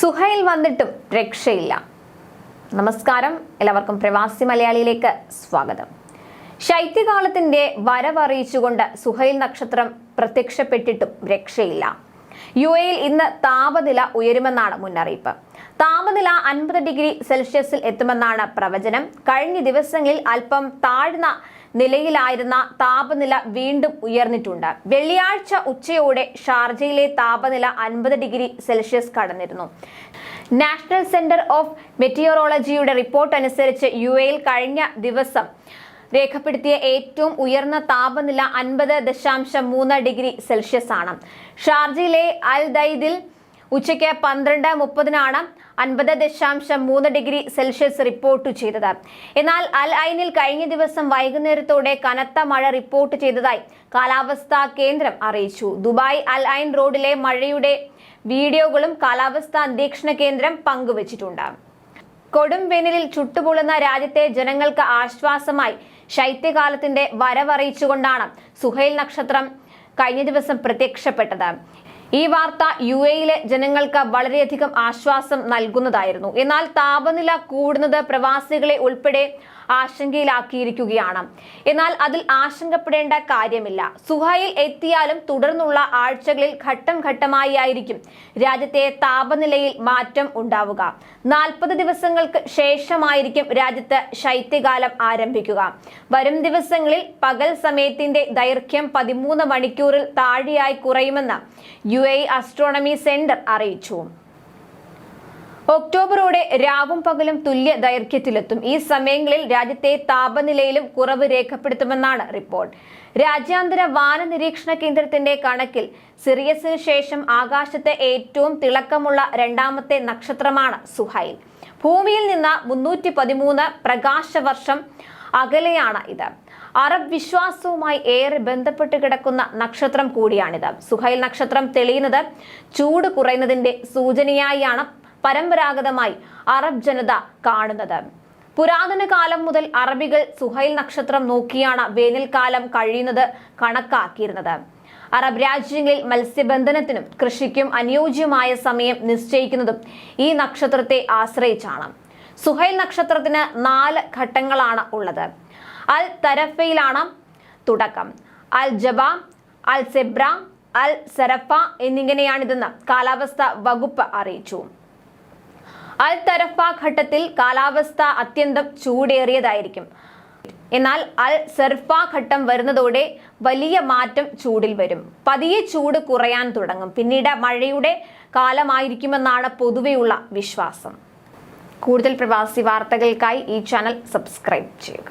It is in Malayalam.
സുഹൈൽ വന്നിട്ടും രക്ഷയില്ല. നമസ്കാരം. എല്ലാവർക്കും പ്രവാസി മലയാളിയിലേക്ക് സ്വാഗതം. ശൈത്യകാലത്തിന്റെ വരവറിയിച്ചുകൊണ്ട് സുഹൈൽ നക്ഷത്രം പ്രത്യക്ഷപ്പെട്ടിട്ടും രക്ഷയില്ല. യു എയിൽ ഇന്ന് താപനില ഉയരുമെന്നാണ് മുന്നറിയിപ്പ്. താപനില അൻപത് ഡിഗ്രി സെൽഷ്യസിൽ എത്തുമെന്നാണ് പ്രവചനം. കഴിഞ്ഞ ദിവസങ്ങളിൽ അല്പം താഴ്ന്ന നിലയിലായിരുന്ന താപനില വീണ്ടും ഉയർന്നിട്ടുണ്ട്. വെള്ളിയാഴ്ച ഉച്ചയോടെ ഷാർജയിലെ താപനില അൻപത് ഡിഗ്രി സെൽഷ്യസ് കടന്നിരുന്നു. നാഷണൽ സെന്റർ ഓഫ് മെറ്റിയോറോളജിയുടെ റിപ്പോർട്ട് അനുസരിച്ച് യു എയിൽ കഴിഞ്ഞ ദിവസം രേഖപ്പെടുത്തിയ ഏറ്റവും ഉയർന്ന താപനില അൻപത് ദശാംശം മൂന്ന് ഡിഗ്രി സെൽഷ്യസ് ആണ് ഷാർജയിലെ അൽ ദൈദിൽ ഉച്ചയ്ക്ക് പന്ത്രണ്ട് മുപ്പതിനാണ് അൻപത് ദശാംശം മൂന്ന് ഡിഗ്രി സെൽഷ്യസ് റിപ്പോർട്ട് ചെയ്തത് എന്നാൽ അൽ ഐനിൽ കഴിഞ്ഞ ദിവസം വൈകുന്നേരത്തോടെ കനത്ത മഴ റിപ്പോർട്ട് ചെയ്തതായി കാലാവസ്ഥാ കേന്ദ്രം അറിയിച്ചു. ദുബായ് അൽ ഐൻ റോഡിലെ മഴയുടെ വീഡിയോകളും കാലാവസ്ഥാ നിരീക്ഷണ കേന്ദ്രം പങ്കുവച്ചിട്ടുണ്ട്. കൊടും വേനലിൽ ചുട്ടുപൊള്ളുന്ന രാജ്യത്തെ ജനങ്ങൾക്ക് ആശ്വാസമായി ശൈത്യകാലത്തിന്റെ വരവറിയിച്ചുകൊണ്ടാണ് സുഹൈൽ നക്ഷത്രം കഴിഞ്ഞ ദിവസം പ്രത്യക്ഷപ്പെട്ടത്. ഈ വാർത്ത യു എയിലെ ജനങ്ങൾക്ക് വളരെയധികം ആശ്വാസം നൽകുന്നതായിരുന്നു. എന്നാൽ താപനില കൂടുന്നത് പ്രവാസികളെ ഉൾപ്പെടെ ആശങ്കയിലാക്കിയിരിക്കുകയാണ്. എന്നാൽ അതിൽ ആശങ്കപ്പെടേണ്ട കാര്യമില്ല. സുഹയിൽ എത്തിയാലും തുടർന്നുള്ള ആഴ്ചകളിൽ ഘട്ടം ഘട്ടമായി ആയിരിക്കും രാജ്യത്തെ താപനിലയിൽ മാറ്റം ഉണ്ടാവുക. നാൽപ്പത് ദിവസങ്ങൾക്ക് ശേഷമായിരിക്കും രാജ്യത്ത് ശൈത്യകാലം ആരംഭിക്കുക. വരും ദിവസങ്ങളിൽ പകൽ സമയത്തിന്റെ ദൈർഘ്യം പതിമൂന്ന് മണിക്കൂറിൽ താഴെയായി കുറയുമെന്ന് യു എ അസ്ട്രോണമി സെന്റർ അറിയിച്ചു. ഒക്ടോബറോടെ രാവും പകലും തുല്യ ദൈർഘ്യത്തിലെത്തും. ഈ സമയങ്ങളിൽ രാജ്യത്തെ താപനിലയിലും കുറവ് രേഖപ്പെടുത്തുമെന്നാണ് റിപ്പോർട്ട്. രാജ്യാന്തര വാന നിരീക്ഷണ കേന്ദ്രത്തിന്റെ കണക്കിൽ സിറിയസിന് ശേഷം ആകാശത്തെ ഏറ്റവും തിളക്കമുള്ള രണ്ടാമത്തെ നക്ഷത്രമാണ് സുഹൈൽ. ഭൂമിയിൽ നിന്ന് മുന്നൂറ്റി പതിമൂന്ന് പ്രകാശവർഷം അകലെയാണ് ഇത്. അറബ് വിശ്വാസവുമായി ഏറെ ബന്ധപ്പെട്ട് കിടക്കുന്ന നക്ഷത്രം കൂടിയാണിത്. സുഹൈൽ നക്ഷത്രം തെളിയുന്നത് ചൂട് കുറയുന്നതിന്റെ സൂചനയായാണ് പരമ്പരാഗതമായി അറബ് ജനത കാണുന്നത്. പുരാതന കാലം മുതൽ അറബികൾ സുഹൈൽ നക്ഷത്രം നോക്കിയാണ് വേനൽക്കാലം കഴിയുന്നത് കണക്കാക്കിയിരുന്നത്. അറബ് രാജ്യങ്ങളിൽ മത്സ്യബന്ധനത്തിനും കൃഷിക്കും അനുയോജ്യമായ സമയം നിശ്ചയിക്കുന്നതും ഈ നക്ഷത്രത്തെ ആശ്രയിച്ചാണ്. സുഹൈൽ നക്ഷത്രത്തിന് നാല് ഘട്ടങ്ങളാണ് ഉള്ളത്. അൽ തരഫയിലാണ് തുടക്കം. അൽ ജബ അൽ സെബ്ര അൽ സെറഫ എന്നിങ്ങനെയാണിതെന്ന് കാലാവസ്ഥ വകുപ്പ് അറിയിച്ചു. അൽ തരഫ ഘട്ടത്തിൽ കാലാവസ്ഥ അത്യന്തം ചൂടേറിയതായിരിക്കും. എന്നാൽ അൽ സെർഫ ഘട്ടം വരുന്നതോടെ വലിയ മാറ്റം ചൂടിൽ വരും. പതിയെ ചൂട് കുറയാൻ തുടങ്ങും. പിന്നീട് മഴയുടെ കാലമായിരിക്കുമെന്നാണ് പൊതുവെയുള്ള വിശ്വാസം. കൂടുതൽ പ്രവാസി വാർത്തകൾക്കായി ഈ ചാനൽ സബ്സ്ക്രൈബ് ചെയ്യുക.